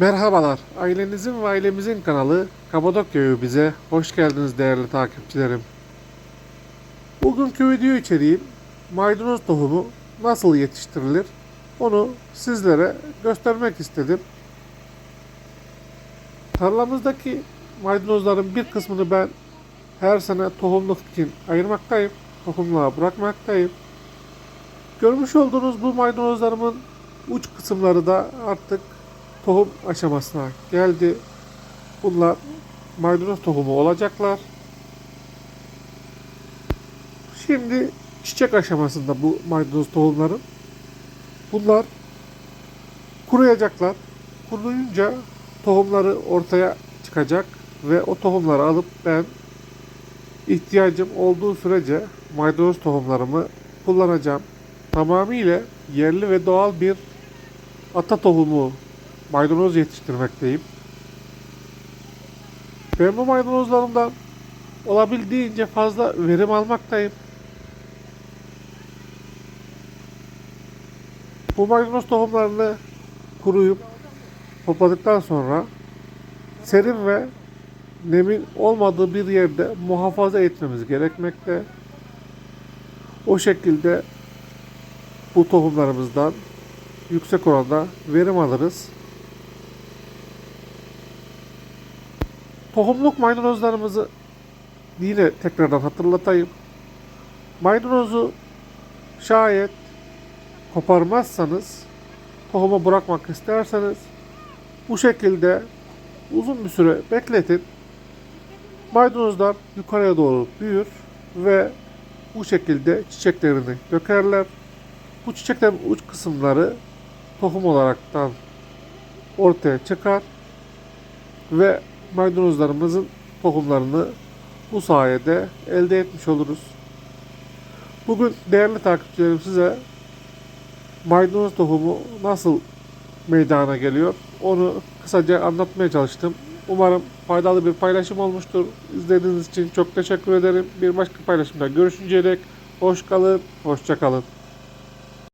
Merhabalar, ailenizin ve ailemizin kanalı Kapadokya bize hoş geldiniz değerli takipçilerim. Bugünkü video içeriğim maydanoz tohumu nasıl yetiştirilir onu sizlere göstermek istedim. Tarlamızdaki maydanozların bir kısmını ben her sene tohumluk için ayırmaktayım, tohumluğa bırakmaktayım. Görmüş olduğunuz bu maydanozlarımın uç kısımları da artık tohum aşamasına geldi. Bunlar maydanoz tohumu olacaklar. Şimdi çiçek aşamasında bu maydanoz tohumların. Bunlar kuruyacaklar. Kuruyunca tohumları ortaya çıkacak ve o tohumları alıp ben ihtiyacım olduğu sürece maydanoz tohumlarımı kullanacağım. Tamamıyla yerli ve doğal bir ata tohumu maydanoz yetiştirmekteyim. Ben bu maydanozlarımdan olabildiğince fazla verim almaktayım. Bu maydanoz tohumlarını kuruyup topladıktan sonra serin ve nemin olmadığı bir yerde muhafaza etmemiz gerekmekte. O şekilde bu tohumlarımızdan yüksek oranda verim alırız. Tohumluk maydanozlarımızı yine tekrardan hatırlatayım. Maydanozu şayet koparmazsanız tohumu bırakmak isterseniz bu şekilde uzun bir süre bekletin. Maydanozlar yukarıya doğru büyür ve bu şekilde çiçeklerini dökerler. Bu çiçeklerin uç kısımları tohum olaraktan ortaya çıkar ve maydanozlarımızın tohumlarını bu sayede elde etmiş oluruz. Bugün değerli takipçilerim size maydanoz tohumu nasıl meydana geliyor onu kısaca anlatmaya çalıştım. Umarım faydalı bir paylaşım olmuştur. İzlediğiniz için çok teşekkür ederim. Bir başka paylaşımda görüşünceye dek hoş kalın, hoşça kalın.